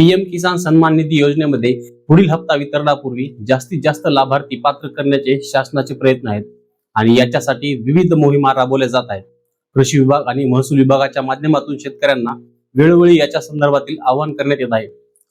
PM किसान सन्मान निधी योजनेमध्ये पुढील हप्ता वितरणापूर्वी जास्तीत जास्त लाभार्थी पात्र करण्याचे शासनाचे प्रयत्न आहेत आणि याच्यासाठी विविध मोहिमा राबवल्या जात आहेत. कृषी विभाग आणि महसूल विभागाच्या माध्यमातून शेतकऱ्यांना वेळोवेळी याच्या संदर्भातील आवाहन करण्यात येत आहे.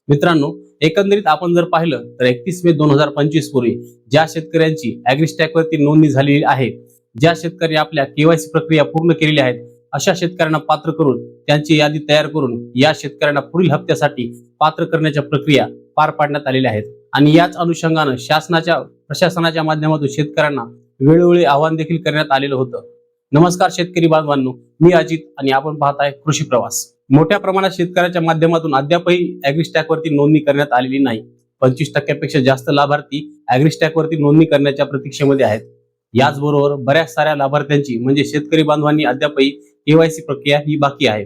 मित्रांनो एकंदरीत आपण जर पाहिलं तर एकतीस मे दोन हजार पंचवीस पूर्वी ज्या शेतकऱ्यांची अॅग्रिस्टॅक वरती नोंदणी झालेली आहे ज्या शेतकरी आपल्या केवायसी प्रक्रिया पूर्ण केलेल्या आहेत अशा शेतकऱ्यांना पात्र करून त्यांची यादी तयार करून या शेतकऱ्यांना पुढील हप्त्यासाठी पात्र करण्याच्या प्रक्रिया पार पाडण्यात आलेल्या आहेत. आणि याच अनुषंगानं शासनाच्या प्रशासनाच्या माध्यमातून शेतकऱ्यांना वेळोवेळी आव्हान देखील करण्यात आलेलं होतं. नमस्कार शेतकरी बांधवांनो मी अजित आणि आपण पाहत आहे कृषी प्रवास. मोठ्या प्रमाणात शेतकऱ्याच्या माध्यमातून अद्यापही अॅग्रिस्टॅक वरती नोंदणी करण्यात आलेली नाही. पंचवीस टक्क्यापेक्षा जास्त लाभार्थी अॅग्रिस्टॅक वरती नोंदणी करण्याच्या प्रतीक्षेमध्ये आहेत. याचबरोबर बऱ्याच साऱ्या लाभार्थ्यांची म्हणजे शेतकरी बांधवांनी अद्यापही केवायसी प्रक्रिया ही बाकी आहे.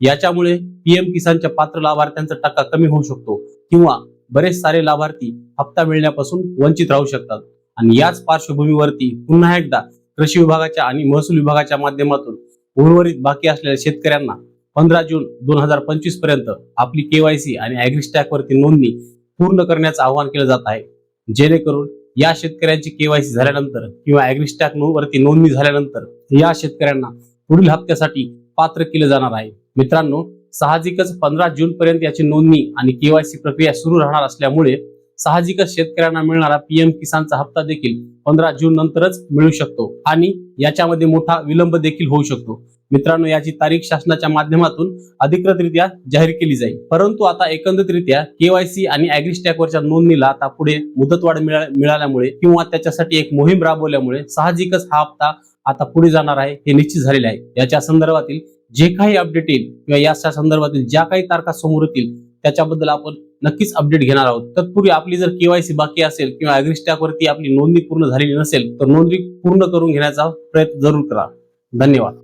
याच्यामुळे पीएम किसानच्या पात्र लाभार्थ्यांचा टक्का कमी होऊ शकतो किंवा बरेच सारे लाभार्थी हप्ता मिळण्यापासून वंचित राहू शकतात. आणि याच पार्श्वभूमीवरती पुन्हा एकदा कृषी विभागाच्या आणि महसूल विभागाच्या माध्यमातून उर्वरित बाकी असलेल्या शेतकऱ्यांना पंधरा जून दोन हजार पंचवीसपर्यंत आपली केवायसी आणि अॅग्रिस्टॅक वरती नोंदणी पूर्ण करण्याचं आवाहन केलं जात आहे. जेणेकरून या शेतकऱ्यांची केवायसी झाल्यानंतर किंवा अॅग्रिस्टॅक वरती नोंदणी झाल्यानंतर या शेतकऱ्यांना पुढील हप्त्यासाठी पात्र केले जाणार आहे. मित्रांनो साहजिकच पंधरा जून पर्यंत याची नोंदणी आणि केवायसी प्रक्रिया सुरू राहणार असल्यामुळे साहजिकच शेतकऱ्यांना मिळणारा पीएम किसानचा हप्ता देखील पंधरा जून नंतरच मिळू शकतो आणि याच्यामध्ये मोठा विलंब देखील होऊ शकतो. मित्रांनो याची तारीख शासनाच्या माध्यमातून अधिकृतरित्या जाहीर केली जाईल. परंतु आता एकंदरीतरित्या केवायसी आणि अॅग्रिस्टॅकवरच्या नोंदणीला आता पुढे मुदतवाढ मिळा- मिळाल्यामुळे किंवा त्याच्यासाठी एक मोहीम राबवल्यामुळे साहजिकच हा हप्ता आता पुढे जाणार आहे हे निश्चित झालेले आहे. याच्या संदर्भातील जे काही अपडेट येईल किंवा याच्या संदर्भातील ज्या काही तारखा समोर येतील त्याच्याबद्दल आपण नक्कीच अपडेट घेणार आहोत. तत्पूर्वी आपली जर केवायसी बाकी असेल किंवा अॅग्रिस्टॅकवरती आपली नोंदणी पूर्ण झालेली नसेल तर नोंदणी पूर्ण करून घेण्याचा प्रयत्न जरूर करा. धन्यवाद.